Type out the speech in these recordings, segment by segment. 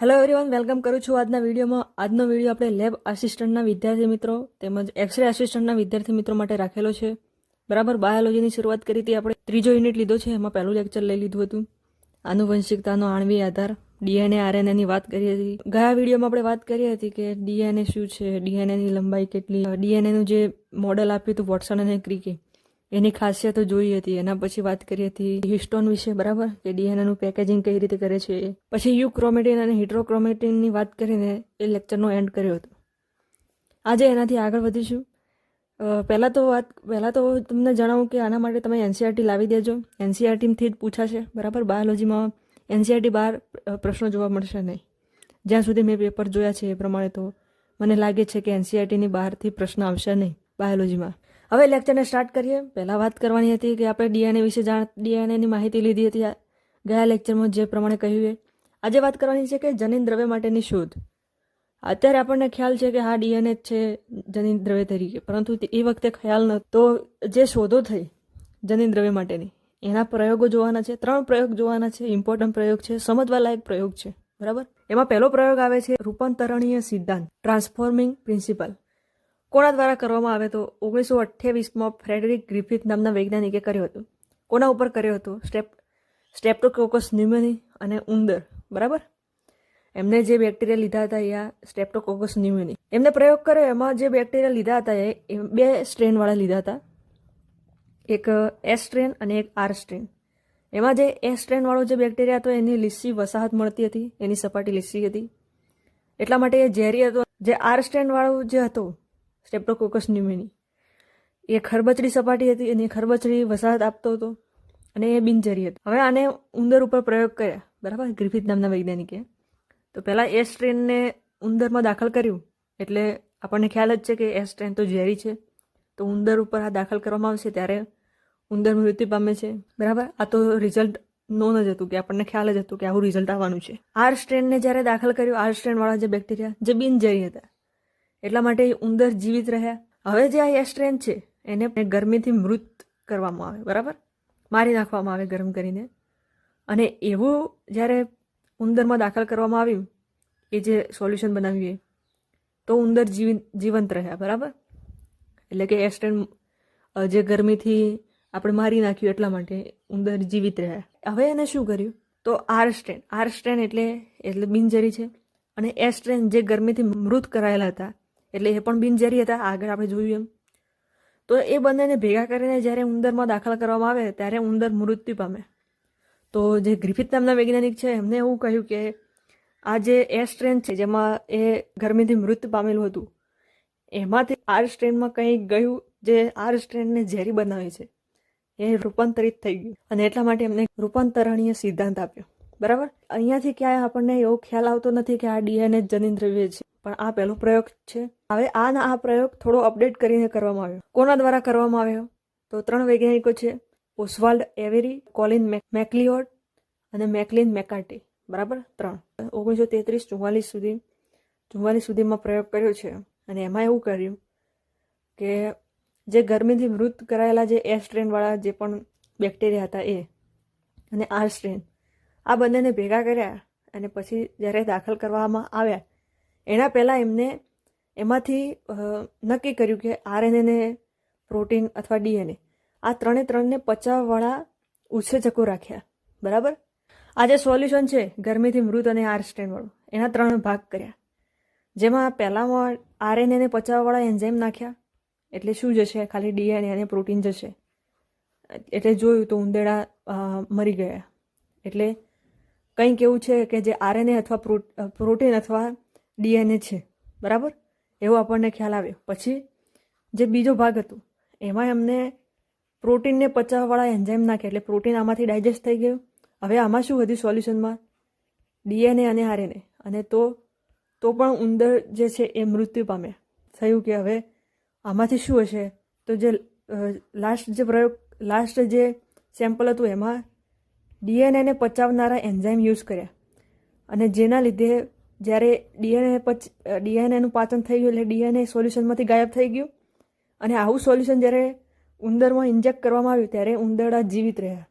Hello everyone welcome કરું છું આજના વિડીયોમાં. આજનો વીડિયો આપણે લેબ આસિસ્ટન્ટના વિદ્યાર્થી મિત્રો તેમજ એક્સરે આસિસ્ટન્ટના વિદ્યાર્થી મિત્રો માટે રાખેલો છે. બરાબર બાયોલોજીની શરૂઆત કરી હતી આપણે. ત્રીજો યુનિટ લીધો છે, એમાં પહેલું લેક્ચર લઈ લીધું હતું. આનુવંશિકતાનો આણવી આધાર ડીએનએ આરએનએની વાત કરી હતી. ગયા વિડીયોમાં આપણે વાત કરી હતી કે ડીએનએ શું છે ડીએનએની લંબાઈ કેટલી ડીએનએનું જે મોડેલ આપ્યું હતું વોટસન અને ક્રિકે. એની ખાસિયતો જોઈ હતી. એના પછી વાત કરી હતી હિસ્ટોન વિશે, બરાબર? કે ડીએનએનું પેકેજિંગ કઈ રીતે કરે છે. પછી યુ ક્રોમેટિન અને હિડ્રોક્રોમેટિનની વાત કરીને એ લેક્ચરનો એન્ડ કર્યો હતો. આજે એનાથી આગળ વધીશું. પહેલાં તો વાત, પહેલાં તો તમને જણાવું કે આના માટે તમે એનસીઆરટી લાવી દેજો. એનસીઆરટીથી જ પૂછાશે, બરાબર? બાયોલોજીમાં એનસીઆરટી બહાર પ્રશ્નો જોવા મળશે નહીં. જ્યાં સુધી મેં પેપર જોયા છે એ પ્રમાણે તો મને લાગે છે કે એનસીઆરટીની બહારથી પ્રશ્ન આવશે નહીં બાયોલોજીમાં હવે લેક્ચરને સ્ટાર્ટ કરીએ. પહેલાં વાત કરવાની હતી કે આપણે ડીએનએ વિશે જાણ ડીએનએની માહિતી લીધી હતી ગયા લેક્ચરમાં જે પ્રમાણે કહ્યું એ. આજે વાત કરવાની છે કે જનીન દ્રવ્ય માટેની શોધ. અત્યારે આપણને ખ્યાલ છે કે હા ડીએનએ છે જનીન દ્રવ્ય તરીકે. પરંતુ એ વખતે ખ્યાલ ન તો જે શોધો થઈ જનીન દ્રવ્ય માટેની, એના પ્રયોગો જોવાના છે. ત્રણ પ્રયોગ જોવાના છે. ઇમ્પોર્ટન્ટ પ્રયોગ છે. સમજવા લાયક પ્રયોગ છે. બરાબર? એમાં પહેલો પ્રયોગ આવે છે રૂપાંતરણીય સિદ્ધાંત ટ્રાન્સફોર્મિંગ પ્રિન્સિપલ કોના દ્વારા કરવામાં આવે તો ઓગણીસો અઠ્યાવીસમાં ફ્રેડરિક ગ્રિફિથ નામના વૈજ્ઞાનિકે કર્યો હતો. કોના ઉપર કર્યો હતો? સ્ટેપ, સ્ટેપ્ટોકોકસ ન્યુમોની અને ઉંદર. બરાબર? એમને જે બેક્ટેરિયા લીધા હતા એ આ સ્ટેપ્ટોકોકસ ન્યુમોની. એમને પ્રયોગ કર્યો, એમાં જે બેક્ટેરિયા લીધા હતા એ બે સ્ટ્રેનવાળા લીધા હતા. એક એસ સ્ટ્રેન અને એક આર સ્ટ્રેન. એમાં જે એસ સ્ટ્રેનવાળો જે બેક્ટેરિયા હતો, એની લીસી વસાહત મળતી હતી, એની સપાટી લીસી હતી. એટલા માટે એ ઝેરી હતો. જે આર સ્ટ્રેનવાળો જે હતો સ્ટેપ્ટોકોકસ ન્યુમેની. એ ખરબચડી સપાટી હતી એની ખરબચડી વસાહત આપતો હતો અને એ બિનજરી હતો. હવે આને ઉંદર ઉપર પ્રયોગ કર્યા. બરાબર? ગ્રિફિથ નામના વૈજ્ઞાનિકે. તો પહેલાં એ સ્ટ્રેનને ઉંદરમાં દાખલ કર્યું. એટલે આપણને ખ્યાલ જ છે કે એ સ્ટ્રેન તો ઝેરી છે. તો ઉંદર ઉપર આ દાખલ કરવામાં આવશે ત્યારે ઉંદર મૃત્યુ પામે છે. બરાબર? આ તો રિઝલ્ટ નોન જ હતું કે આપણને ખ્યાલ જ હતું કે આવું રિઝલ્ટ આવવાનું છે. આર સ્ટ્રેનને જ્યારે દાખલ કર્યું, આર સ્ટ્રેનવાળા જે બેક્ટેરિયા, જે બિનજરી હતા એટલા માટે એ ઉંદર જીવિત રહ્યા. હવે જે આ એસ્ટ્રેન છે, એને ગરમીથી મૃત કરવામાં આવે, બરાબર? મારી નાખવામાં આવે ગરમ કરીને. અને એવું જ્યારે ઉંદરમાં દાખલ કરવામાં આવ્યું, એ જે સોલ્યુશન બનાવ્યું એ, તો ઉંદર જીવિત જીવંત રહ્યા, બરાબર? એટલે કે એસ્ટ્રેન જે ગરમીથી આપણે મારી નાખ્યું એટલા માટે ઉંદર જીવિત રહ્યા. હવે એને શું કર્યું? તો આર સ્ટ્રેન આર સ્ટ્રેન એટલે એટલે બિનજરી છે. અને એ સ્ટ્રેન જે ગરમીથી મૃત કરાયેલા હતા એટલે એ પણ બિનઝેરી હતા, આગળ આપણે જોયું એમ. તો એ બંનેને ભેગા કરીને જ્યારે ઉંદરમાં દાખલ કરવામાં આવે, ત્યારે ઉંદર મૃત્યુ પામે. તો જે ગ્રિફિથ નામના વૈજ્ઞાનિક છે, એમને એવું કહ્યું કે આ જે એ સ્ટ્રેન છે, જેમાં એ ગરમીથી મૃત્યુ પામેલું હતું, એમાંથી આર સ્ટ્રેનમાં કંઈક ગયું જે આર સ્ટ્રેનને ઝેરી બનાવે છે, એ રૂપાંતરિત થઈ ગયું. અને એટલા માટે એમને રૂપાંતરણીય સિદ્ધાંત આપ્યો. બરાબર? અહીંયાથી ક્યાંય આપણને એવો ખ્યાલ આવતો નથી કે આ ડીએનએ જનીન દ્રવ્ય છે. પણ આ પહેલો પ્રયોગ છે. હવે આના આ પ્રયોગ થોડો અપડેટ કરીને કરવામાં આવ્યો. કોના દ્વારા કરવામાં આવ્યો? તો ત્રણ વૈજ્ઞાનિકો છે. ઓસ્વાલ્ડ એવેરી, કોલિન મેક- મેકલિયોડ અને મેકલિન મેકાર્ટી. બરાબર? ત્રણ. ઓગણીસો તેત્રીસ ચુમ્માલીસ સુધી ચુમ્માલીસ સુધીમાં પ્રયોગ કર્યો છે. અને એમાં એવું કર્યું કે જે ગરમીથી મૃત કરાયેલા જે એ સ્ટ્રેનવાળા જે પણ બેક્ટેરિયા હતા એ, અને આર સ્ટ્રેન આ બંનેને ભેગા કર્યા અને પછી જ્યારે દાખલ કરવામાં આવ્યા, એના પહેલાં એમને એમાંથી નક્કી કર્યું કે આરએનએને પ્રોટીન અથવા ડીએનએ. આ ત્રણે ત્રણને પચાવવાળા ઉત્સેચકો રાખ્યા. બરાબર? આ જે સોલ્યુશન છે, ગરમીથી મૃત અને આર સ્ટેન્ડવાળું એના ત્રણ ભાગ કર્યા. જેમાં પહેલામાં આરએનએને પચાવવાળા એન્ઝાઇમ નાખ્યા. એટલે શું જશે? ખાલી ડીએનએ અને પ્રોટીન જશે. એટલે જોયું તો ઉંદેડા મરી ગયા. એટલે કંઈક એવું છે કે જે આરએનએ અથવા પ્રો- પ્રોટીન અથવા ડીએનએ છે. બરાબર? એવો આપણને ખ્યાલ આવ્યો. પછી જે બીજો ભાગ હતો એમાં એમને પ્રોટીનને પચાવવાળા એન્ઝાઇમ નાખ્યા એટલે પ્રોટીન આમાંથી ડાયજેસ્ટ થઈ ગયું. હવે આમાં શું હતું સોલ્યુશનમાં? ડીએનએ અને આરએનએ. અને તો તો પણ ઉંદર જે છે એ મૃત્યુ પામે થયું કે હવે આમાંથી શું હશે? તો જે લાસ્ટ જે પ્રયોગ, લાસ્ટ જે સેમ્પલ હતું એમાં ડીએનએને પચાવનારા એન્ઝાઇમ યુઝ કર્યા. અને જેના લીધે જ્યારે ડીએનએ પચ ડીએનએનું પાચન થઈ ગયું એટલે ડીએનએ સોલ્યુશનમાંથી ગાયબ થઈ ગયું. અને આવું સોલ્યુશન જ્યારે ઉંદરમાં ઇન્જેક્ટ કરવામાં આવ્યું ત્યારે ઉંદરડા જીવિત રહ્યા.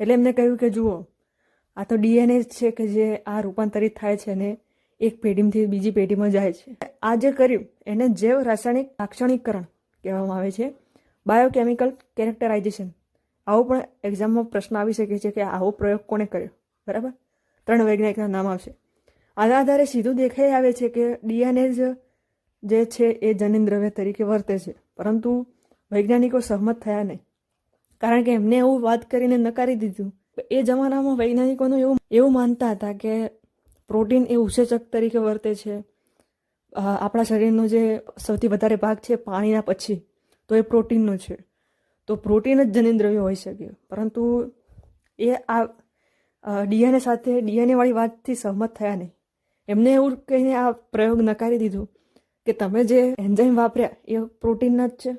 એટલે એમને કહ્યું કે જુઓ, આ તો ડીએનએ છે કે જે આ રૂપાંતરિત થાય છે અને એક પેઢીમાંથી બીજી પેઢીમાં જાય છે. આ જે કર્યું, એને જૈવ રાસાયણિક લાક્ષણિકરણ કહેવામાં આવે છે. બાયોકેમિકલ કેરેક્ટરાઇઝેશન આવો પણ એક્ઝામમાં પ્રશ્ન આવી શકે છે કે આવો પ્રયોગ કોણે કર્યો? બરાબર? ત્રણ વૈજ્ઞાનિકના નામ આવશે. આના આધારે સીધું દેખાઈ આવે છે કે ડીએનએ જ જે છે એ જનીન દ્રવ્ય તરીકે વર્તે છે. પરંતુ વૈજ્ઞાનિકો સહમત થયા નહીં. કારણ કે એમને એવું વાત કરીને નકારી દીધું એ જમાનામાં વૈજ્ઞાનિકોનું એવું એવું માનતા હતા કે પ્રોટીન એ ઉસેચક તરીકે વર્તે છે. આપણા શરીરનો જે સૌથી વધારે ભાગ છે પાણીના પછી, તો એ પ્રોટીનનો છે. તો પ્રોટીન જ જનીન દ્રવ્ય હોઈ શકે. પરંતુ એ આ ડીએનએ સાથે ડીએનએવાળી વાતથી સહમત થયા નહીં. એમને એવું કહીને આ પ્રયોગ નકારી દીધું કે તમે જે એન્ઝાઇમ વાપર્યા એ પ્રોટીનના જ છે.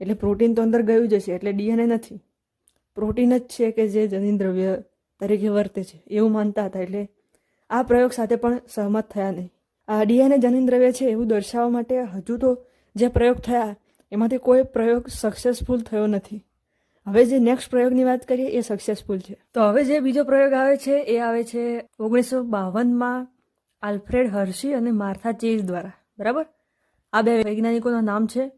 એટલે પ્રોટીન તો અંદર ગયું જ હશે, એટલે ડીએનએ નથી. પ્રોટીન જ છે કે જે જનીન દ્રવ્ય તરીકે વર્તે છે, એવું માનતા હતા. એટલે આ પ્રયોગ સાથે પણ સહમત થયા નહીં. આ ડીએનએ જનીન દ્રવ્ય છે એવું દર્શાવવા માટે હજુ તો જે પ્રયોગ થયા એમાંથી કોઈ પ્રયોગ સક્સેસફુલ થયો નથી. હવે જે નેક્સ્ટ પ્રયોગની વાત કરીએ, એ સક્સેસફુલ છે. તો હવે જે બીજો પ્રયોગ આવે છે, એ આવે છે ઓગણીસો બાવનમાં આલ્ફ્રેડ હર્ષી અને માર્થા ચેઝ દ્વારા. બરાબર? આ બે વૈજ્ઞાનિકોના નામ છે.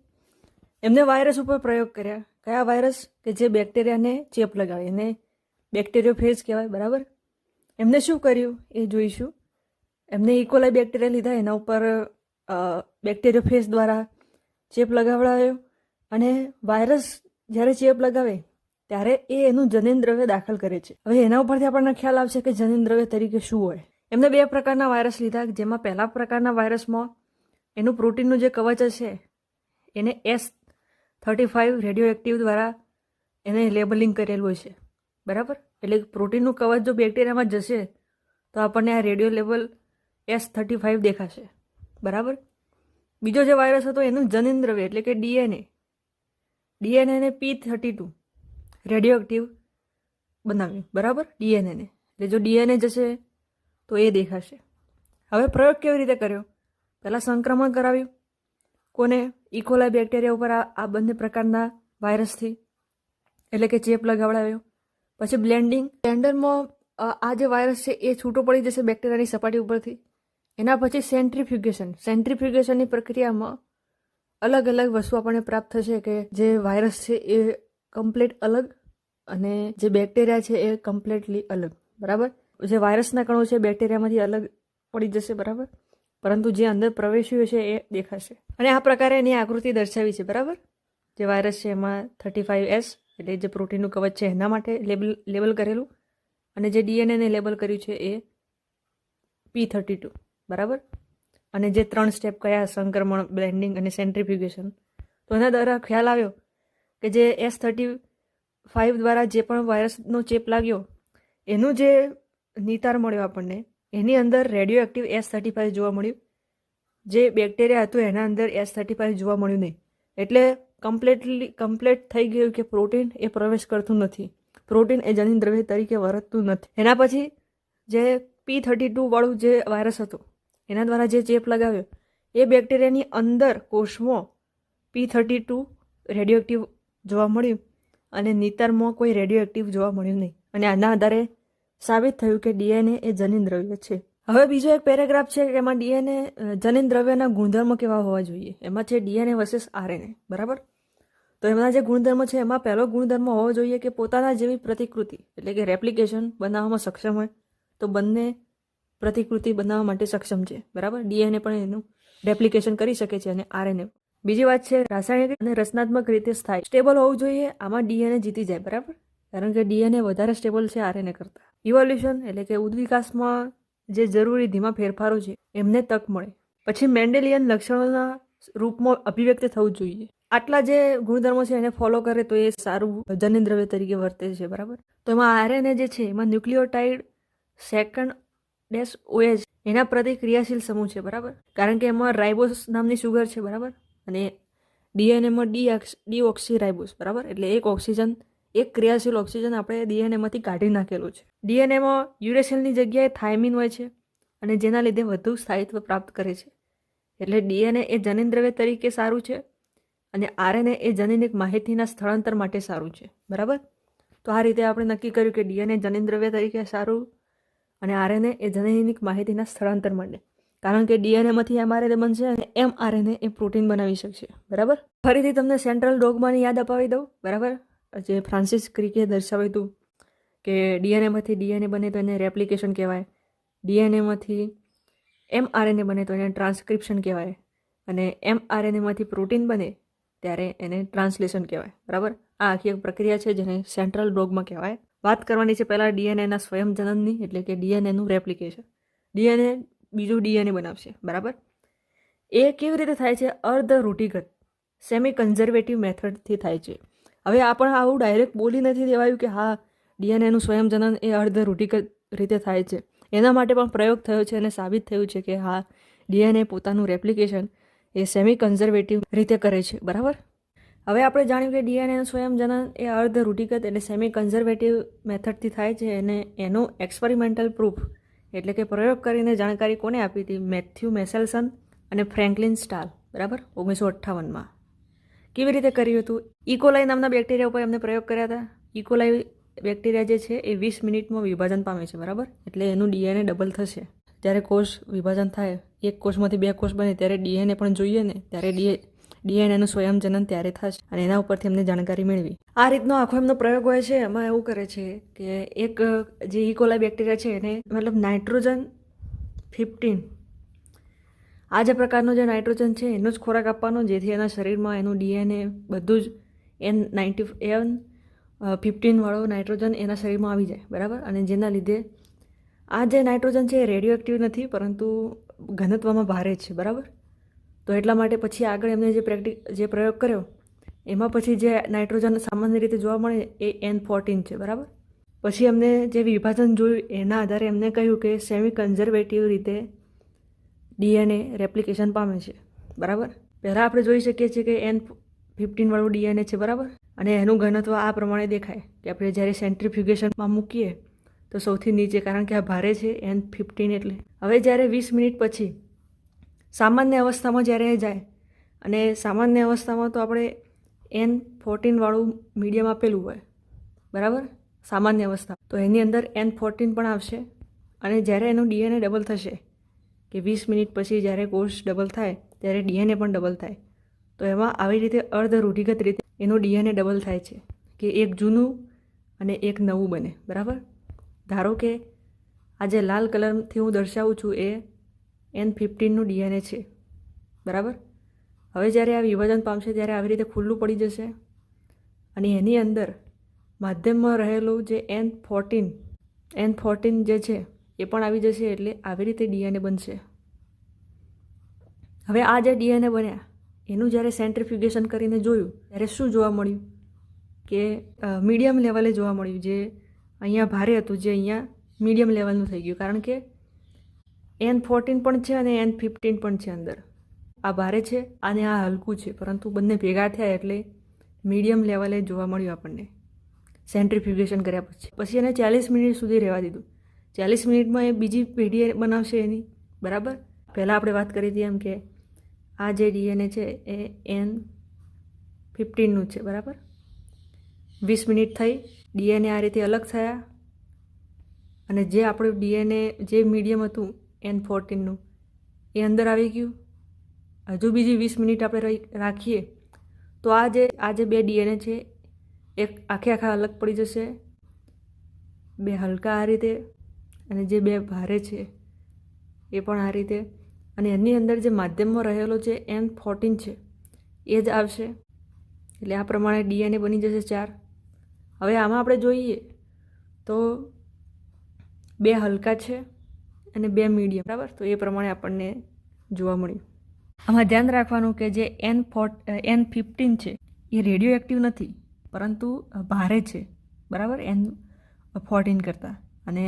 એમને વાયરસ ઉપર પ્રયોગ કર્યા. કયા વાયરસ કે જે બેક્ટેરિયાને ચેપ લગાવે. એને બેક્ટેરિયો ફેઝ કહેવાય, બરાબર? એમને શું કર્યું? એ જોઈશું. એમને ઇકોલાઈ બેક્ટેરિયા લીધા. એના ઉપર બેક્ટેરિયો ફેઝ દ્વારા ચેપ લગાવડાવ્યો અને વાયરસ જ્યારે ચેપ લગાવે ત્યારે એ એનું જનીન દ્રવ્ય દાખલ કરે છે. હવે એના ઉપરથી આપણને ખ્યાલ આવશે કે જનીન દ્રવ્ય તરીકે શું હોય. એમને બે પ્રકારના વાયરસ લીધા, જેમાં પહેલા પ્રકારના વાયરસમાં એનું પ્રોટીનનું જે કવચ હશે, એને S thirty five radio active દ્વારા એને લેબલિંગ કરેલું છે બરાબર? એટલે પ્રોટીનનું કવચ જો બેક્ટેરિયામાં જશે, તો આપણને આ radio level S thirty five દેખાશે. બરાબર? બીજો જે વાયરસ હતો એનું જનીન દ્રવ્ય એટલે કે DNA. ડીએનએને P thirty two. Radio active બનાવ્યું. બરાબર? ડીએનએને એટલે જો ડીએનએ જશે તો એ દેખાશે. હવે પ્રયોગ કેવી રીતે કર્યો? પહેલાં સંક્રમણ કરાવ્યું. કોને? ઇકોલા બેક્ટેરિયા ઉપર આ બંને પ્રકારના વાયરસથી. એટલે કે ચેપ લગાવડાવ્યો. પછી બ્લેન્ડિંગ. બ્લેન્ડરમાં આ જે વાયરસ છે એ છૂટો પડી જશે બેક્ટેરિયાની સપાટી ઉપરથી. એના પછી સેન્ટ્રીફ્યુગેશન સેન્ટ્રીફ્યુગેશનની પ્રક્રિયામાં અલગ અલગ વસ્તુ આપણને પ્રાપ્ત થશે કે જે વાયરસ છે એ કમ્પ્લીટ અલગ અને જે બેક્ટેરિયા છે એ કમ્પ્લીટલી અલગ. બરાબર? જે વાયરસના કણો છે બેક્ટેરિયામાંથી અલગ પડી જશે, બરાબર? પરંતુ જે અંદર પ્રવેશ્યું છે એ દેખાશે. અને આ પ્રકારે એની આકૃતિ દર્શાવી છે, બરાબર? જે વાયરસ છે એમાં થર્ટી ફાઇવ એસ એટલે જે પ્રોટીનનું કવચ છે એના માટે લેબલ લેબલ કરેલું. અને જે ડીએનએને લેબલ કર્યું છે એ પી થર્ટી ટુ બરાબર? અને જે ત્રણ સ્ટેપ કયા સંક્રમણ બ્લેન્ડિંગ અને સેન્ટ્રીફ્યુગેશન તો એના દ્વારા ખ્યાલ આવ્યો કે જે એસ થર્ટી ફાઇવ દ્વારા જે પણ વાયરસનો ચેપ લાગ્યો, એનું જે નિતાર મળ્યો આપણને, એની અંદર radio active S thirty five જોવા મળ્યું. જે બેક્ટેરિયા હતું, એના અંદર એસ થર્ટી ફાઇવ જોવા મળ્યું નહીં. એટલે કમ્પ્લેટલી કમ્પ્લેટ થઈ ગયું કે પ્રોટીન એ પ્રવેશ કરતું નથી. પ્રોટીન એ જનીન દ્રવ્ય તરીકે વર્તતું નથી. એના પછી જે પી થર્ટી ટુ વાળું જે વાયરસ હતો એના દ્વારા જે ચેપ લગાવ્યો, એ બેક્ટેરિયાની અંદર કોષમાં P thirty two radio active જોવા મળ્યું અને નીતરમાં કોઈ રેડિયો એક્ટિવ જોવા મળ્યું નહીં. અને આના આધારે સાબિત થયું કે ડીએનએ એ જનીન દ્રવ્ય છે. હવે બીજો એક પેરેગ્રાફ છે કે એમાં ડીએનએ જનીન દ્રવ્યના ગુણધર્મો કેવા હોવા જોઈએ. એમાં છે ડીએનએ વર્સેસ આરએનએ. બરાબર? તો એમના જે ગુણધર્મ છે, એમાં પહેલો ગુણધર્મ હોવો જોઈએ કે પોતાના જેવી પ્રતિકૃતિ, એટલે કે રેપ્લિકેશન બનાવવામાં સક્ષમ હોય, તો બંને પ્રતિકૃતિ બનાવવા માટે સક્ષમ છે. બરાબર? ડીએનએ પણ એનું રેપ્લિકેશન કરી શકે છે અને આરએનએ. બીજી વાત છે, રાસાયણિક અને રચનાત્મક રીતે સ્થાયી. સ્ટેબલ હોવું જોઈએ, આમાં ડીએનએ જીતી જાય, બરાબર? કારણ કે ડીએનએ વધારે સ્ટેબલ છે આરએનએ કરતાં. ઇવોલ્યુશન એટલે કે ઉદ્વિકાસમાં જે જરૂરી ધીમા ફેરફારો છે, એમને તક મળે. પછી મેન્ડેલિયન લક્ષણોના રૂપમાં અભિવ્યક્ત થવું જોઈએ. આટલા જે ગુણધર્મો છે એને ફોલો કરે તો એ સારું જનીન દ્રવ્ય તરીકે વર્તે છે, બરાબર? તો એમાં આરએનએ જે છે, એમાં ન્યુક્લિયોટાઇડ સેકન્ડ ડેસ ઓએજ એના પ્રતિ ક્રિયાશીલ સમૂહ છે, બરાબર? કારણ કે એમાં રાઇબોસ નામની સુગર છે, બરાબર? અને ડીએનએમાં ડી ડી ઓક્સી રાઇબોસ બરાબર? એટલે એક ઓક્સિજન, એક ક્રિયાશીલ ઓક્સિજન આપણે ડીએનએમાંથી કાઢી નાખેલું છે. ડીએનએમાં યુરેશિયલની જગ્યાએ થાઇમિન હોય છે અને જેના લીધે વધુ સ્થાયિત્વ પ્રાપ્ત કરે છે. એટલે ડીએનએ એ જનીન દ્રવ્ય તરીકે સારું છે અને આરએનએ એ જનીનિક માહિતીના સ્થળાંતર માટે સારું છે, બરાબર? તો આ રીતે આપણે નક્કી કર્યું કે ડીએનએ જનીન દ્રવ્ય તરીકે સારું અને આરએનએ એ જનૈનિક માહિતીના સ્થળાંતર માટે. કારણ કે ડીએનએમાંથી એમઆરએનએ બનશે અને એમઆરએનએ એ પ્રોટીન બનાવી શકશે. બરાબર? ફરીથી તમને સેન્ટ્રલ ડોગમાંની યાદ અપાવી દઉં. બરાબર? જે ફ્રાન્સિસ ક્રિકે દર્શાવ્યું હતું કે ડીએનએમાંથી ડીએનએ બને તો એને રેપ્લિકેશન કહેવાય. ડીએનએમાંથી એમઆરએનએ બને તો એને ટ્રાન્સક્રિપ્શન કહેવાય. અને એમઆરએનએમાંથી પ્રોટીન બને ત્યારે એને ટ્રાન્સલેશન કહેવાય. બરાબર? આ આખી એક પ્રક્રિયા છે જેને સેન્ટ્રલ ડોગમાં કહેવાય. વાત કરવાની છે પહેલાં ડીએનએના સ્વયં જનનની એટલે કે ડીએનએનું રેપ્લિકેશન ડીએનએ બીજું ડીએનએ બનાવશે, બરાબર? એ કેવી રીતે થાય છે? અર્ધ રૂઢિગત સેમી કન્ઝર્વેટિવ મેથડથી થાય છે. હવે આ પણ આવું ડાયરેક્ટ બોલી નથી દેવાયું કે હા ડીએનએનું સ્વયંજનન એ અર્ધ રૂઢિગત રીતે થાય છે. એના માટે પણ પ્રયોગ થયો છે અને સાબિત થયું છે કે હા, ડીએનએ પોતાનું રેપ્લિકેશન એ સેમી કન્ઝર્વેટિવ રીતે કરે છે, બરાબર? હવે આપણે જાણ્યું કે ડીએનએનું સ્વયંજનન એ અર્ધ રૂઢિગત એટલે સેમી કન્ઝર્વેટિવ મેથડથી થાય છે અને એનો એક્સપેરિમેન્ટલ પ્રૂફ એટલે કે પ્રયોગ કરીને જાણકારી કોને આપી હતી? મેથ્યુ મેસેલસન અને ફ્રેન્કલિન સ્ટાલ. બરાબર? ઓગણીસો અઠ્ઠાવનમાં. કેવી રીતે કર્યું હતું? ઇકોલાઈ નામના બેક્ટેરિયા ઉપર એમને પ્રયોગ કર્યા હતા. ઇકોલાઈ બેક્ટેરિયા જે છે એ વીસ મિનિટમાં વિભાજન પામે છે, બરાબર? એટલે એનું ડીએનએ ડબલ થશે. જ્યારે કોષ વિભાજન થાય, એક કોષમાંથી બે કોષ બને, ત્યારે ડીએનએ પણ જોઈએ ને? ત્યારે ડીએ ડીએનએનું સ્વયં જનન ત્યારે થશે અને એના ઉપરથી એમને જાણકારી મેળવી. આ રીતનો આખો એમનો પ્રયોગ હોય છે, એમાં એવું કરે છે કે એક, જે ઇકોલા બેક્ટેરિયા છે એને મતલબ નાઇટ્રોજન ફિફ્ટીન આ જે પ્રકારનો જે નાઇટ્રોજન છે, એનો જ ખોરાક આપવાનો, જેથી એના શરીરમાં એનું ડીએનએ બધું જ એન નાઇન્ટી, એન ફિફ્ટીનવાળો નાઇટ્રોજન એના શરીરમાં આવી જાય, બરાબર? અને જેના લીધે આ જે નાઇટ્રોજન છે એ રેડિયો એક્ટિવ નથી, પરંતુ ઘનત્વમાં ભારે છે, બરાબર? તો એટલા માટે પછી આગળ એમને જે પ્રેક્ટિક જે પ્રયોગ કર્યો, એમાં પછી જે નાઇટ્રોજન સામાન્ય રીતે જોવા મળે એ એન ફોર્ટીન છે, બરાબર? પછી એમને જે વિભાજન જોયું, એના આધારે એમને કહ્યું કે સેમી કન્ઝર્વેટિવ રીતે ડીએનએ રેપ્લિકેશન પામે છે, બરાબર? પહેલાં આપણે જોઈ શકીએ છીએ કે એન ફિફ્ટીનવાળું ડીએનએ છે, બરાબર? અને એનું ઘનત્વ આ પ્રમાણે દેખાય કે આપણે જ્યારે સેન્ટ્રીફ્યુગેશનમાં મૂકીએ, તો સૌથી નીચે, કારણ કે આ ભારે છે, એન ફિફ્ટીન એટલે. હવે જ્યારે વીસ મિનિટ પછી સામાન્ય અવસ્થામાં જ્યારે એ જાય, અને સામાન્ય અવસ્થામાં તો આપણે એન ફોર્ટીનવાળું મીડિયમ આપેલું હોય, બરાબર? સામાન્ય અવસ્થા. તો એની અંદર એન ફોર્ટીન પણ આવશે, અને જ્યારે એનું ડીએનએ ડબલ થશે, કે વીસ મિનિટ પછી જ્યારે કોષ ડબલ થાય, ત્યારે ડીએનએ પણ ડબલ થાય. તો એમાં આવી રીતે અર્ધ રૂઢિગત રીતે એનું ડીએનએ ડબલ થાય છે, કે એક જૂનું અને એક નવું બને, બરાબર? ધારો કે આ જે લાલ કલરથી હું દર્શાવું છું એ એન ફિફ્ટીનનું ડીએનએ છે. બરાબર? હવે જ્યારે આ વિભાજન પામશે ત્યારે આવી રીતે ખુલ્લું પડી જશે. અને એની અંદર માધ્યમમાં રહેલું જે એન ફોર્ટીન એન ફોર્ટીન જે છે, એ પણ આવી જશે એટલે આવી રીતે ડીએનએ બનશે. હવે આ જે ડીએનએ બન્યા, એનું જ્યારે સેન્ટ્રિફ્યુગેશન કરીને જોયું, ત્યારે શું જોવા મળ્યું? કે મીડિયમ લેવલે જોવા મળ્યું, જે અહીંયા ભારે હતું, જે અહીંયા મીડિયમ લેવલનું થઈ ગયું. કારણ કે એન ફોર્ટીન પણ છે અને એન ફિફ્ટીન પણ છે અંદર. આ ભારે છે અને આ હલકું છે, પરંતુ બંને ભેગા થયા એટલે મીડિયમ લેવલે જોવા મળ્યું આપણને. સેન્ટ્રીફ્યુગેશન કર્યા પછી. પછી એને ચાલીસ મિનિટ સુધી રહેવા દીધું. ચાલીસ મિનિટમાં એ બીજી પેઢી બનાવશે એની. બરાબર? પહેલાં આપણે વાત કરી હતી એમ કે આ જે ડીએનએ છે એ એન ફિફ્ટીનનું છે, બરાબર? વીસ મિનિટ થઈ. ડીએનએ આ રીતે અલગ થયા. અને જે આપણું ડીએનએ જે મીડિયમ હતું એન ફોર્ટીનનું એ અંદર આવી ગયું. હજુ બીજી વીસ મિનિટ આપણે રાખીએ. તો આ જે આ જે બે ડીએનએ છે, એક આખે આખા અલગ પડી જશે. બે હલકા આ રીતે, અને જે બે ભારે છે, એ પણ આ રીતે. અને એની અંદર જે માધ્યમમાં રહેલો છે એન ફોર્ટીન છે, એ જ આવશે. એટલે આ પ્રમાણે ડીએનએ બની જશે ચાર. હવે આમાં આપણે જોઈએ તો બે હલકા છે અને બે મીડિયમ. બરાબર? તો એ પ્રમાણે આપણને જોવા મળ્યું. આમાં ધ્યાન રાખવાનું કે જે એન ફોર્ટ એન ફિફ્ટીન છે, એ રેડિયો એક્ટિવ નથી, પરંતુ ભારે છે. બરાબર? એન ફોર્ટીન કરતાં. અને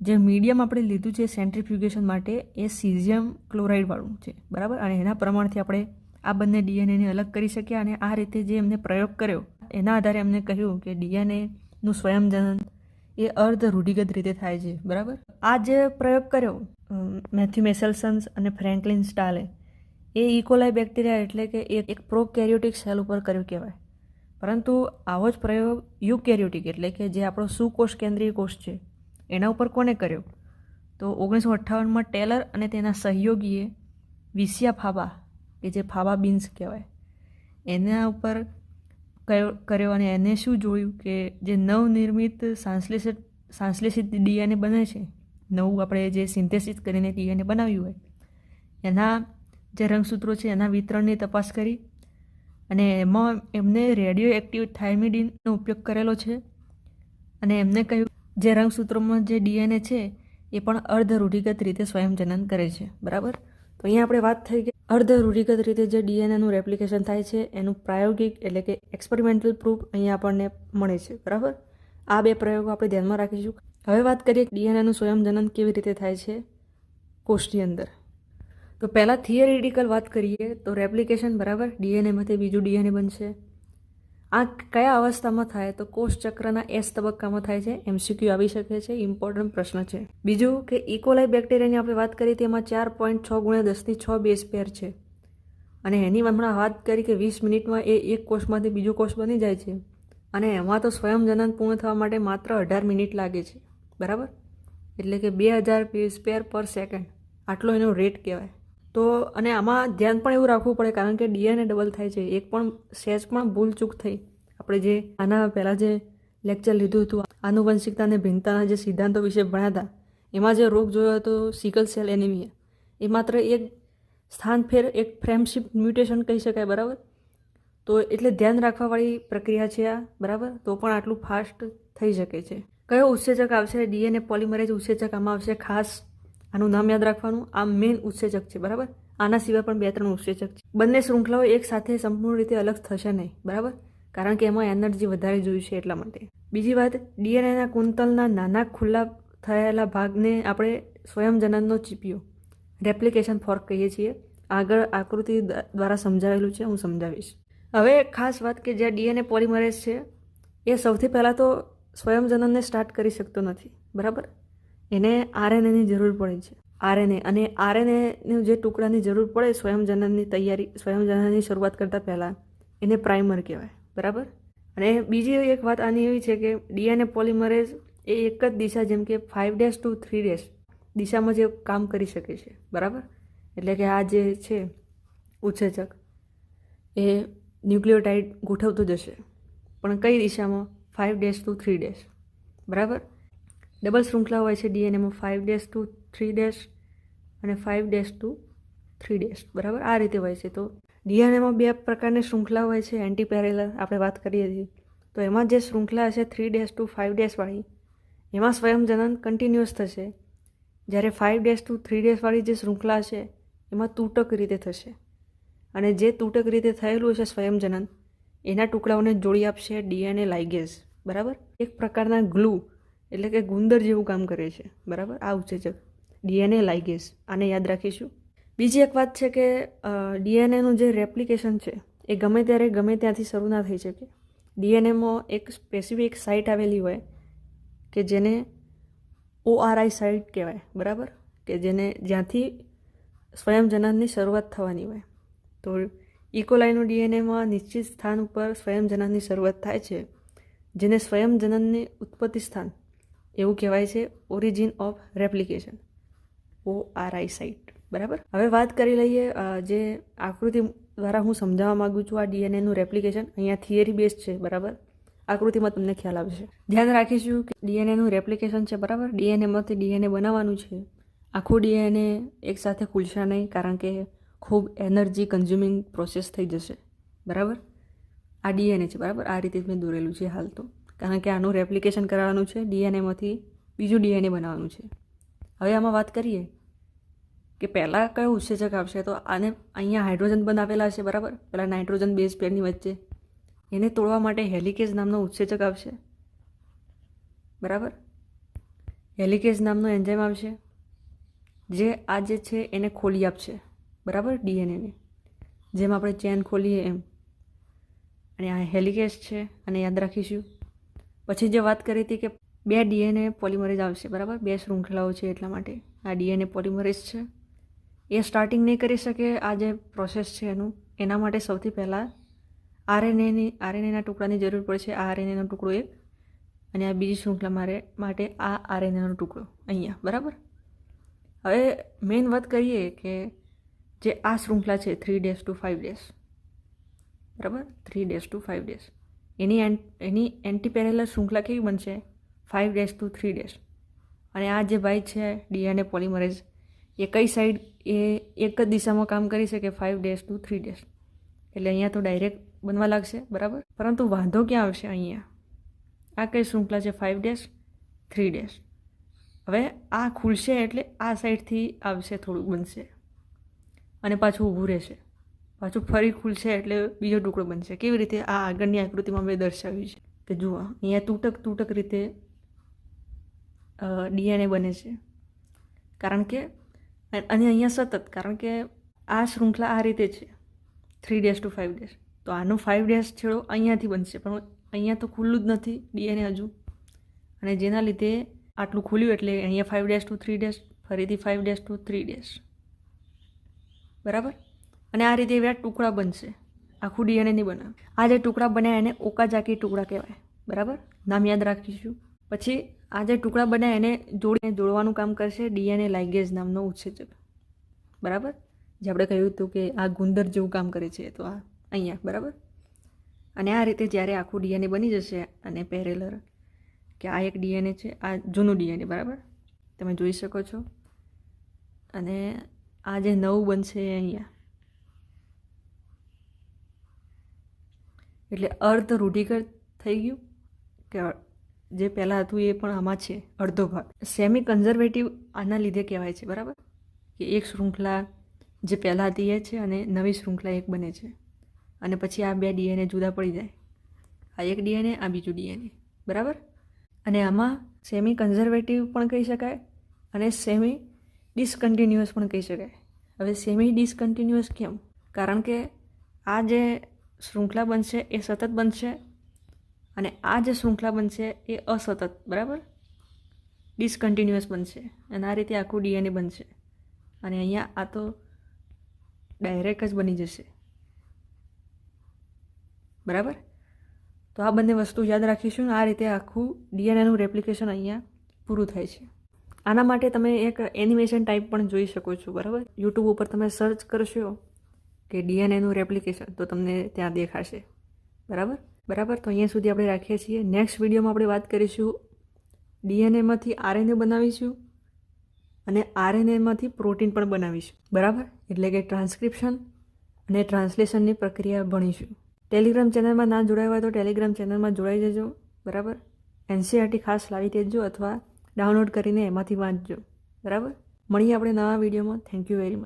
જે મીડિયમ આપણે લીધું છે સેન્ટ્રીફ્યુગેશન માટે, એ સિઝિયમ ક્લોરાઇડવાળું છે. બરાબર? અને એના પ્રમાણથી આપણે આ બંને ડીએનએને અલગ કરી શક્યા અને આ રીતે જે એમને પ્રયોગ કર્યો, એના આધારે એમને કહ્યું કે ડીએનએનું સ્વયંજનન એ અર્ધ રૂઢિગત રીતે થાય છે, બરાબર? આ જે પ્રયોગ કર્યો મેથ્યુ મેસેલ્સન્સ અને ફ્રેન્કલિન સ્ટાલે, એ ઇકોલાઈ બેક્ટેરિયા એટલે કે એક પ્રોકેરિયોટિક સેલ ઉપર કર્યું કહેવાય. પરંતુ આવો જ પ્રયોગ યુકેરિયોટિક એટલે કે જે આપણો સુકોષ કેન્દ્રીય કોષ છે, એના ઉપર કોને કર્યો? તો ઓગણીસો અઠ્ઠાવનમાં ટેલર અને તેના સહયોગીએ વિસિયા ફાબા, કે જે ફાબા બીન્સ કહેવાય, એના ઉપર કયો કર્યો અને એને શું જોયું કે જે નવનિર્મિત સાંશ્લેષિત સાંશ્લેષિત ડીએનએ બને છે, નવું આપણે જે સિન્થેસિસ કરીને ડીએનએ બનાવ્યું હોય, એના જે રંગસૂત્રો છે એના વિતરણની તપાસ કરી અને એમાં એમને રેડિયો એક્ટિવ થાઇમિડીનનો ઉપયોગ કરેલો છે અને એમને કહ્યું જે રંગસૂત્રોમાં જે ડીએનએ છે એ પણ અર્ધ રૂઢિગત રીતે સ્વયંજનન કરે છે, બરાબર? તો અહીંયા આપણે વાત થઈ કે અર્ધ રૂઢિગત રીતે જે ડીએનએનું રેપ્લિકેશન થાય છે, એનું પ્રાયોગિક એટલે કે એક્સપેરિમેન્ટલ પ્રૂફ અહીંયા આપણને મળે છે, બરાબર? આ બે પ્રયોગો આપણે ધ્યાનમાં રાખીશું. હવે વાત કરીએ ડીએનએનું સ્વયંજનન કેવી રીતે થાય છે કોષની અંદર. તો પહેલાં થિયરિટિકલ વાત કરીએ તો રેપ્લિકેશન બરાબર ડીએનએમાંથી બીજું ડીએનએ બનશે. આ કયા અવસ્થામાં થાય? તો કોષ ચક્રના એસ તબક્કામાં થાય છે. એમસીક્યુ આવી શકે છે. ઇમ્પોર્ટન્ટ પ્રશ્ન છે. બીજું કે ઇકોલાઈ બેક્ટેરિયાની આપણે વાત કરી તેમાં ચાર પોઈન્ટ છ ગુણ્યા દસની છ બેસ પેર છે. અને એની હમણાં વાત કરી કે વીસ મિનિટમાં એ એક કોષમાંથી બીજો કોષ બની જાય છે. અને એમાં તો સ્વયંજનન પૂર્ણ થવા માટે માત્ર અઢાર મિનિટ લાગે છે. બરાબર? એટલે કે બે હજાર સ્પેર પર સેકન્ડ આટલો એનો રેટ કહેવાય. તો અને આમાં ધ્યાન પણ એવું રાખવું પડે, કારણ કે ડીએનએ ડબલ થાય છે. એક પણ સહેજ પણ ભૂલચૂક થઈ. આપણે જે આના પહેલાં જે લેક્ચર લીધું હતું આનુવંશિકતા અને ભિન્નતાના જે સિદ્ધાંતો વિશે ભણ્યા હતા, એમાં જે રોગ જોયો હતો સિકલ સેલ એનિમિયા, એ માત્ર એક સ્થાન ફેર, એક ફ્રેમશિપ મ્યુટેશન કહી શકાય, બરાબર? તો એટલે ધ્યાન રાખવાવાળી પ્રક્રિયા છે આ, બરાબર? તો પણ આટલું ફાસ્ટ થઈ શકે છે. કયો ઉત્સેચક આવશે? ડીએનએ પોલિમરેજ ઉત્સેચક આમાં આવશે, ખાસ આનું નામ યાદ રાખવાનું. આ મેઇન ઉત્સેચક છે, બરાબર? આના સિવાય પણ બે ત્રણ ઉત્સેચક છે. બંને શૃંખલાઓ એક સાથે સંપૂર્ણ રીતે અલગ થશે નહીં, બરાબર? કારણ કે એમાં એનર્જી વધારે જોયું છે એટલા માટે. બીજી વાત, ડીએનએના કુંતલના નાના ખુલ્લા થયેલા ભાગને આપણે સ્વયંજનનનો ચીપિયો, રેપ્લિકેશન ફોર્ક કહીએ છીએ. આગળ આકૃતિ દ્વારા સમજાવેલું છે, હું સમજાવીશ. હવે ખાસ વાત કે જ્યાં ડીએનએ પોલિમરેઝ છે, એ સૌથી પહેલાં તો સ્વયંજનનને સ્ટાર્ટ કરી શકતો નથી, બરાબર? એને આરએનએની જરૂર પડે છે. આરએનએ અને આરએનએનું જે ટુકડાની જરૂર પડે સ્વયંજનનની તૈયારી, સ્વયંજનનની શરૂઆત કરતાં પહેલાં એને પ્રાઇમર કહેવાય. બરાબર? અને બીજી એક વાત આની એવી છે કે ડીએનએ પોલિમરેઝ એ એક જ દિશા જેમ કે five dash two three dash દિશામાં જે કામ કરી શકે છે. બરાબર? એટલે કે આ જે છે ઉત્સેચક એ ન્યુક્લિયોટાઇડ ગોઠવતો જશે. પણ કઈ દિશામાં? Five dash two three dash. બરાબર? ડબલ શૃંખલા હોય છે ડીએનએમાં five dash two three dash અને five dash two three dash બરાબર? આ રીતે હોય છે. તો ડીએનએમાં બે પ્રકારની શૃંખલા હોય છે. એન્ટી પેરેલર આપણે વાત કરીએ છીએ. તો એમાં જે શૃંખલા હશે થ્રી ડેશ ટુ ફાઇવ ડેશવાળી એમાં સ્વયંજનન કન્ટિન્યુઅસ થશે. જ્યારે ફાઇવ ડેશ ટુ થ્રી ડેશવાળી જે શૃંખલા છે એમાં તૂટક રીતે થશે. અને જે તૂટક રીતે થયેલું છે સ્વયંજનન, એના ટુકડાઓને જોડી આપશે ડીએનએ લાઇગેઝ બરાબર? એક પ્રકારના ગ્લુ એટલે કે ગુંદર જેવું કામ કરે છે. બરાબર? આ ઉત્સેચક. DNA ligase. આને યાદ રાખીશું. બીજી એક વાત છે કે ડીએનએનું જે રેપ્લિકેશન છે, એ ગમે ત્યારે ગમે ત્યાંથી શરૂ ના થઈ શકે. ડીએનએમાં એક સ્પેસિફિક સાઇટ આવેલી હોય કે જેને ઓઆરઆઈ સાઇટ કહેવાય. બરાબર? કે જેને જ્યાંથી સ્વયંજનનની શરૂઆત થવાની હોય. તો ઇકોલાઈનું ડીએનએમાં નિશ્ચિત સ્થાન ઉપર સ્વયંજનનની શરૂઆત થાય છે, જેને સ્વયંજનનની ઉત્પત્તિ સ્થાન એવું કહેવાય છે origin of replication O R I site બરાબર? હવે વાત કરી લઈએ જે આકૃતિ દ્વારા હું સમજાવવા માગું છું, આ ડીએનએનું રેપ્લિકેશન અહીંયા થિયરી બેઝ છે, બરાબર? આકૃતિમાં તમને ખ્યાલ આવશે. ધ્યાન રાખીશું કે ડીએનએનું રેપ્લિકેશન છે, બરાબર? ડીએનએમાંથી ડીએનએ બનાવવાનું છે. આખું ડીએનએ એકસાથે ખુલશે નહીં, કારણ કે ખૂબ એનર્જી કન્ઝ્યુમિંગ પ્રોસેસ થઈ જશે. બરાબર? આ ડીએનએ છે, બરાબર? આ રીતે મેં દોરેલું છે હાલ તો. કારણ કે આનું રેપ્લિકેશન કરાવવાનું છે ડીએનએમાંથી બીજું ડીએનએ બનાવવાનું છે. હવે આમાં વાત કરીએ કે પહેલાં કયો ઉત્સેચક આવશે, તો આને અહીંયા હાઇડ્રોજન બંધ આપેલા છે બરાબર? પહેલાં નાઇટ્રોજન બેઝ પેરની વચ્ચે. એને તોડવા માટે હેલિકેઝ નામનો ઉત્સેચક આવશે. બરાબર? હેલિકેઝ નામનો એન્ઝાઇમ આવશે, જે આ જે છે એને ખોલી આપશે. બરાબર? ડીએનએને જેમ આપણે ચેન ખોલીએ એમ. અને આ હેલિકેઝ છે, અને યાદ રાખીશું. પછી જે વાત કરી હતી કે બે ડીએનએ પોલિમરેજ આવશે, બરાબર? બે શૃંખલાઓ છે એટલા માટે. આ ડીએનએ પોલિમરેજ છે. એ સ્ટાર્ટિંગ નહીં કરી શકે આ જે પ્રોસેસ છે એનું, એના માટે સૌથી પહેલાં આરએનએની આરએનએના ટુકડાની જરૂર પડશે આ આરએનએનો ટુકડો એક અને આ બીજી શૃંખલા મારે, માટે આ આરએનએનો ટુકડો અહીંયા, બરાબર? હવે મેઇન વાત કરીએ કે જે આ શૃંખલા છે three dash two five dash બરાબર? Three dash two five dash એની એન, એની એન્ટી પેરેલર શૃંખલા કેવી બનશે? Five dash two three dash અને આ જે ભાઈ છે, ડીએનએ પોલિમરેઝ, એ કઈ સાઈડ એ એક જ દિશામાં કામ કરી શકે? Five dash two three dash એટલે અહીંયા તો ડાયરેક્ટ બનવા લાગશે, બરાબર? પરંતુ વાંધો ક્યાં આવશે અહીંયા? આ કઈ શૃંખલા છે? ફાઇવ ડેશ થ્રી ડેશ હવે આ ખુલશે એટલે આ સાઈડથી આવશે થોડુંક બનશે. અને પાછું ઊભું રહેશે. પાછું ફરી ખુલશે એટલે બીજો ટુકડો બનશે. કેવી રીતે આ આગળની આકૃતિમાં મેં દર્શાવ્યું છે કે જુઓ, અહીંયા તૂટક તૂટક રીતે ડીએનએ બને છે. કારણ કે, અને અહીંયા સતત, કારણ કે આ શૃંખલા આ રીતે છે, three dash two five dash તો આનો ફાઇવ ડેઝ છેડો અહીંયાથી બનશે, પણ અહીંયા તો ખુલ્લું જ નથી ડીએનએ હજુ. અને જેના લીધે આટલું ખુલ્યું એટલે અહીંયા five dash two three dash ફરીથી five dash two three dash બરાબર? અને આ રીતે એવા ટુકડા બનશે. આખું ડીએનએ નહીં બનાવે. આ જે ટુકડા બન્યા એને ઓકાજાકી ટુકડા કહેવાય. બરાબર? નામ યાદ રાખીશું. પછી આ જે ટુકડા બન્યા એને જોડીને જોડવાનું કામ કરશે ડીએનએ લાઇગેજ નામનો ઉત્સેચક. બરાબર? જે આપણે કહ્યું હતું કે આ ગુંદર જેવું કામ કરે છે તો આ અહીંયા. બરાબર? અને આ રીતે જ્યારે આખું ડીએનએ બની જશે અને પેરેલર કે આ એક ડીએનએ છે, આ જૂનું ડીએનએ, બરાબર? તમે જોઈ શકો છો. અને આ જે નવું બનશે અહીંયા. એટલે અર્ધ રૂઢિગત થઈ ગયું કે જે પહેલાં હતું એ પણ આમાં છે, અડધો ભાગ. સેમી કન્ઝર્વેટિવ આના લીધે કહેવાય છે, બરાબર? કે એક શૃંખલા જે પહેલાં હતી એ છે અને નવી શૃંખલા એક બને છે. અને પછી આ બે ડીએનએ જુદા પડી જાય. આ એક ડીએનએ, આ બીજું ડીએનએ, બરાબર? અને આમાં સેમી કન્ઝર્વેટિવ પણ કહી શકાય અને સેમી ડિસકન્ટિન્યુઅસ પણ કહી શકાય. હવે સેમી ડિસકન્ટિન્યુઅસ કેમ? કારણ કે આ જે શૃંખલા બનશે એ સતત બનશે અને આ જે શૃંખલા બનશે એ અસતત, બરાબર? ડિસકન્ટિન્યુઅસ બનશે અને આ રીતે આખું ડીએનએ બનશે. અને અહીંયા આ તો ડાયરેક્ટ જ બની જશે. બરાબર? તો આ બંને વસ્તુ યાદ રાખીશું. આ રીતે આખું ડીએનએનું રેપ્લિકેશન અહીંયા પૂરું થાય છે. આના માટે તમે એક એનિમેશન ટાઈપ પણ જોઈ શકો છો, બરાબર? યુટ્યુબ ઉપર તમે સર્ચ કરશો કે ડીએનએનું રેપ્લિકેશન તો તમને ત્યાં દેખાશે. બરાબર? બરાબર? તો અહીંયા સુધી આપણે રાખીએ છીએ. નેક્સ્ટ વિડીયોમાં આપણે વાત કરીશું ડીએનએમાંથી આરએનએ બનાવીશું અને આરએનએમાંથી પ્રોટીન પણ બનાવીશું. બરાબર? એટલે કે ટ્રાન્સક્રિપ્શન અને ટ્રાન્સલેશનની પ્રક્રિયા ભણીશું. ટેલિગ્રામ ચેનલમાં ના જોડાયા હોય તો ટેલિગ્રામ ચેનલમાં જોડાઈ જજો. બરાબર? એનસીઆરટી ખાસ લાવી દેજો અથવા ડાઉનલોડ કરીને એમાંથી વાંચજો. બરાબર? મળીએ આપણે નવા વિડીયોમાં થેન્ક યુ વેરી મચ